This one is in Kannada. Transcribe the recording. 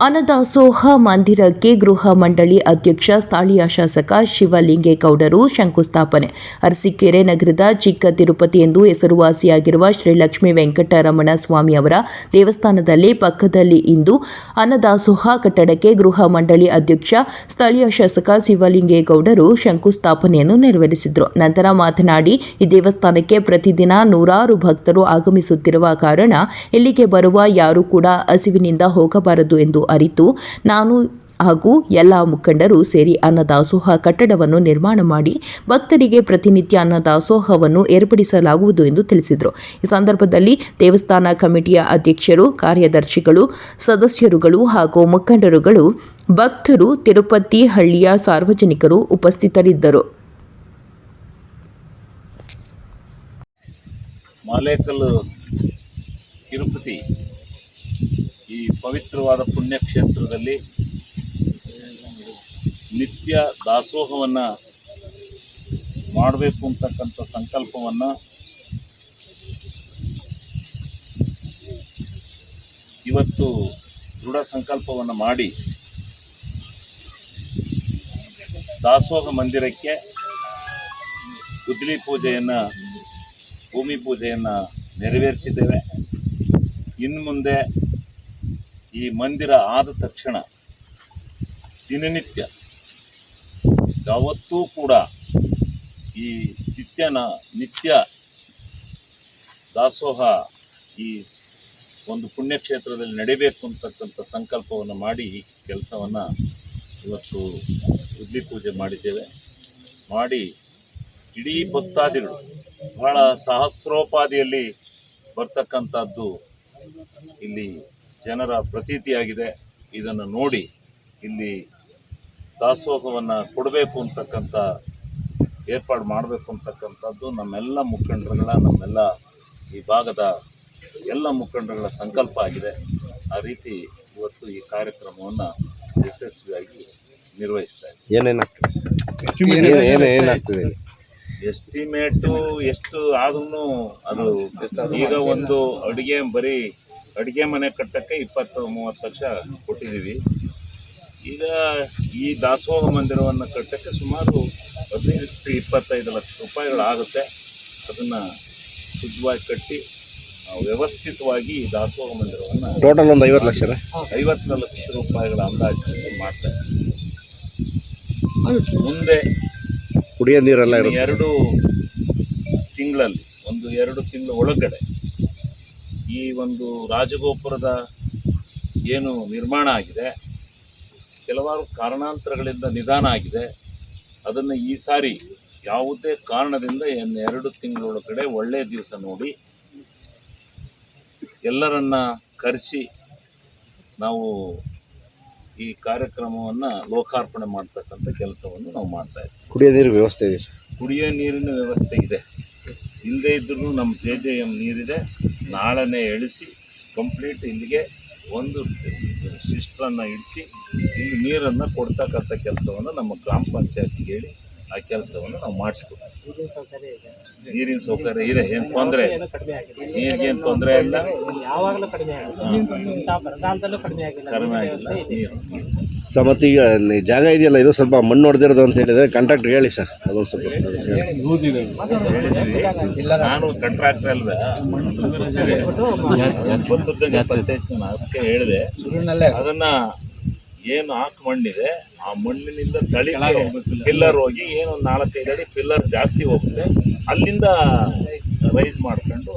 ಅನ್ನದಾಸೋಹ ಮಂದಿರಕ್ಕೆ ಗೃಹ ಮಂಡಳಿ ಅಧ್ಯಕ್ಷ, ಸ್ಥಳೀಯ ಶಾಸಕ ಶಿವಲಿಂಗೇಗೌಡರು ಶಂಕುಸ್ಥಾಪನೆ. ಅರಸೀಕೆರೆ ನಗರದ ಚಿಕ್ಕ ತಿರುಪತಿ ಎಂದು ಹೆಸರುವಾಸಿಯಾಗಿರುವ ಶ್ರೀ ಲಕ್ಷ್ಮೀ ವೆಂಕಟರಮಣ ಸ್ವಾಮಿ ಅವರ ದೇವಸ್ಥಾನದಲ್ಲಿ ಪಕ್ಕದಲ್ಲಿ ಇಂದು ಅನ್ನದಾಸೋಹ ಕಟ್ಟಡಕ್ಕೆ ಗೃಹ ಮಂಡಳಿ ಅಧ್ಯಕ್ಷ, ಸ್ಥಳೀಯ ಶಾಸಕ ಶಿವಲಿಂಗೇಗೌಡರು ಶಂಕುಸ್ಥಾಪನೆಯನ್ನು ನೆರವೇರಿಸಿದರು. ನಂತರ ಮಾತನಾಡಿ, ಈ ದೇವಸ್ಥಾನಕ್ಕೆ ಪ್ರತಿದಿನ ನೂರಾರು ಭಕ್ತರು ಆಗಮಿಸುತ್ತಿರುವ ಕಾರಣ, ಇಲ್ಲಿಗೆ ಬರುವ ಯಾರೂ ಕೂಡ ಹಸಿವಿನಿಂದ ಹೋಗಬಾರದು ಎಂದು ಅರಿತು, ನಾನು ಹಾಗೂ ಎಲ್ಲ ಮುಖಂಡರು ಸೇರಿ ಅನ್ನದಾಸೋಹ ಕಟ್ಟಡವನ್ನು ನಿರ್ಮಾಣ ಮಾಡಿ, ಭಕ್ತರಿಗೆ ಪ್ರತಿನಿತ್ಯ ಅನ್ನದಾಸೋಹವನ್ನು ಏರ್ಪಡಿಸಲಾಗುವುದು ಎಂದು ತಿಳಿಸಿದರು. ಈ ಸಂದರ್ಭದಲ್ಲಿ ದೇವಸ್ಥಾನ ಕಮಿಟಿಯ ಅಧ್ಯಕ್ಷರು, ಕಾರ್ಯದರ್ಶಿಗಳು, ಸದಸ್ಯರುಗಳು ಹಾಗೂ ಮುಖಂಡರುಗಳು, ಭಕ್ತರು ತಿರುಪತಿ ಹಳ್ಳಿಯ ಸಾರ್ವಜನಿಕರು ಉಪಸ್ಥಿತರಿದ್ದರು. ಮಾಲೇಕಲ್ಲು ತಿರುಪತಿ ಈ ಪವಿತ್ರವಾದ ಪುಣ್ಯಕ್ಷೇತ್ರದಲ್ಲಿ ನಿತ್ಯ ದಾಸೋಹವನ್ನು ಮಾಡಬೇಕು ಅಂತಕ್ಕಂಥ ಸಂಕಲ್ಪವನ್ನು ಇವತ್ತು ದೃಢ ಸಂಕಲ್ಪವನ್ನು ಮಾಡಿ ದಾಸೋಹ ಮಂದಿರಕ್ಕೆ ಗುದ್ದಲಿ ಪೂಜೆಯನ್ನು, ಭೂಮಿ ಪೂಜೆಯನ್ನು ನೆರವೇರಿಸಿದ್ದೇವೆ. ಇನ್ನು ಮುಂದೆ ಈ ಮಂದಿರ ಆದ ತಕ್ಷಣ ದಿನನಿತ್ಯ ಯಾವತ್ತೂ ಕೂಡ ಈ ನಿತ್ಯನ, ನಿತ್ಯ ದಾಸೋಹ ಈ ಒಂದು ಪುಣ್ಯಕ್ಷೇತ್ರದಲ್ಲಿ ನಡಿಬೇಕು ಅಂತಕ್ಕಂಥ ಸಂಕಲ್ಪವನ್ನು ಮಾಡಿ ಕೆಲಸವನ್ನು ಇವತ್ತು ಉದ್ಲಿ ಪೂಜೆ ಮಾಡಿದ್ದೇವೆ. ಮಾಡಿ ಇಡೀ ಭಕ್ತಾದಿಗಳು ಬಹಳ ಸಹಸ್ರೋಪಾದಿಯಲ್ಲಿ ಬರ್ತಕ್ಕಂಥದ್ದು ಇಲ್ಲಿ ಜನರ ಪ್ರತೀತಿಯಾಗಿದೆ. ಇದನ್ನು ನೋಡಿ ಇಲ್ಲಿ ದಾಸೋಹವನ್ನು ಕೊಡಬೇಕು ಅಂತಕ್ಕಂಥ ಏರ್ಪಾಡು ಮಾಡಬೇಕು ಅಂತಕ್ಕಂಥದ್ದು ನಮ್ಮೆಲ್ಲ ಮುಖಂಡರುಗಳ ನಮ್ಮೆಲ್ಲ ಈ ಭಾಗದ ಎಲ್ಲ ಮುಖಂಡರುಗಳ ಸಂಕಲ್ಪ ಆಗಿದೆ. ಆ ರೀತಿ ಇವತ್ತು ಈ ಕಾರ್ಯಕ್ರಮವನ್ನು ಯಶಸ್ವಿಯಾಗಿ ನಿರ್ವಹಿಸ್ತಾ ಇದ್ದೀವಿ. ಏನೇನಾಗ್ತದೆ ಎಸ್ಟಿಮೇಟು ಎಷ್ಟು ಆದ್ರೂ ಅದು ಈಗ ಒಂದು ಅಡುಗೆ ಬರೀ ಅಡುಗೆ ಮನೆ ಕಟ್ಟಕ್ಕೆ ಇಪ್ಪತ್ತು ಮೂವತ್ತು ಲಕ್ಷ ಕೊಟ್ಟಿದ್ದೀವಿ. ಈಗ ಈ ದಾಸೋಹ ಮಂದಿರವನ್ನು ಕಟ್ಟಕ್ಕೆ ಸುಮಾರು ಹದಿನೈದು ಇಪ್ಪತ್ತೈದು ಲಕ್ಷ ರೂಪಾಯಿಗಳಾಗುತ್ತೆ. ಅದನ್ನು ಶುದ್ಧವಾಗಿ ಕಟ್ಟಿ ವ್ಯವಸ್ಥಿತವಾಗಿ ಈ ದಾಸೋಹ ಮಂದಿರವನ್ನು ಟೋಟಲ್ ಒಂದು ಐವತ್ತು ಲಕ್ಷ ಐವತ್ತು ಲಕ್ಷ ರೂಪಾಯಿಗಳ ಅಂದಾಜು ಮಾಡ್ತಾರೆ ಮುಂದೆ ಕುಡಿಯೋ ನೀರೆಲ್ಲ ಎರಡು ತಿಂಗಳಲ್ಲಿ ಒಂದು ಎರಡು ತಿಂಗಳ ಒಳಗಡೆ ಈ ಒಂದು ರಾಜಗೋಪುರದ ಏನು ನಿರ್ಮಾಣ ಆಗಿದೆ ಕೆಲವಾರು ಕಾರಣಾಂತರಗಳಿಂದ ನಿಧಾನ ಆಗಿದೆ. ಅದನ್ನು ಈ ಸಾರಿ ಯಾವುದೇ ಕಾರಣದಿಂದ ಇನ್ನು ಎರಡು ತಿಂಗಳೊಳಗಡೆ ಒಳ್ಳೆಯ ದಿವಸ ನೋಡಿ ಎಲ್ಲರನ್ನ ಕರೆಸಿ ನಾವು ಈ ಕಾರ್ಯಕ್ರಮವನ್ನು ಲೋಕಾರ್ಪಣೆ ಮಾಡ್ತಕ್ಕಂಥ ಕೆಲಸವನ್ನು ನಾವು ಮಾಡ್ತಾ ಇದ್ದೀವಿ. ಕುಡಿಯೋ ನೀರು ವ್ಯವಸ್ಥೆ ಇದೆ ಕುಡಿಯೋ ನೀರಿನ ವ್ಯವಸ್ಥೆ ಇದೆ. ಇಲ್ಲದೇ ಇದ್ರೂ ನಮ್ಮ ಜೆ ಜೆ ಎಂ ನೀರಿದೆ. ನಾಳೆನೇ ಇಳಿಸಿ ಕಂಪ್ಲೀಟ್ ಇಲ್ಲಿಗೆ ಒಂದು ಶಿಸ್ಟ್ರನ್ನು ಇಡಿಸಿ, ಇಲ್ಲಿ ನೀರನ್ನು ಕೊಡ್ತಕ್ಕಂಥ ಕೆಲಸವನ್ನು ನಮ್ಮ ಗ್ರಾಮ ಪಂಚಾಯತ್ಗೆ ಹೇಳಿ ಆ ಕೆಲಸವನ್ನು ನಾವು ಮಾಡಿಸ್ಕೊಡ್ತೀವಿ ನೀರಿನ ಸೌಕರ್ಯ ಇದೆ ಏನು ತೊಂದರೆ ನೀರಿಗೆ ಏನು ನೀರಿಗೇನು ತೊಂದರೆ ಇಲ್ಲ ಯಾವಾಗಲೂ ಕಡಿಮೆ ಆಗಿಲ್ಲ ಕಡಿಮೆ ಆಗಿಲ್ಲ ನೀರು ಸರ್ ಮತ್ತೆ ಈಗ ಜಾಗ ಇದೆಯಲ್ಲ ಇದು ಸ್ವಲ್ಪ ಮಣ್ಣು ಹೊಡೆದಿರೋದು ಅಂತ ಹೇಳಿದ್ರೆ ಕಾಂಟ್ರಾಕ್ಟರ್ ಹೇಳಿ ಸರ್ ಅದೊಂದು ಸ್ವಲ್ಪ ಹೇಳಿ. ನಾನು ಕಾಂಟ್ರಾಕ್ಟರ್ ಅಲ್ವೇ ಅದಕ್ಕೆ ಹೇಳಿದೆ ಅದನ್ನ ಏನು ಹಾಕಿ ಮಣ್ಣಿದೆ ಆ ಮಣ್ಣಿನಿಂದ ತಳಿ ಪಿಲ್ಲರ್ ಹೋಗಿ ಏನೊಂದು ನಾಲ್ಕೈದು ಅಡಿ ಪಿಲ್ಲರ್ ಜಾಸ್ತಿ ಹೋಗುತ್ತೆ. ಅಲ್ಲಿಂದ ರೈಸ್ ಮಾಡ್ಕೊಂಡು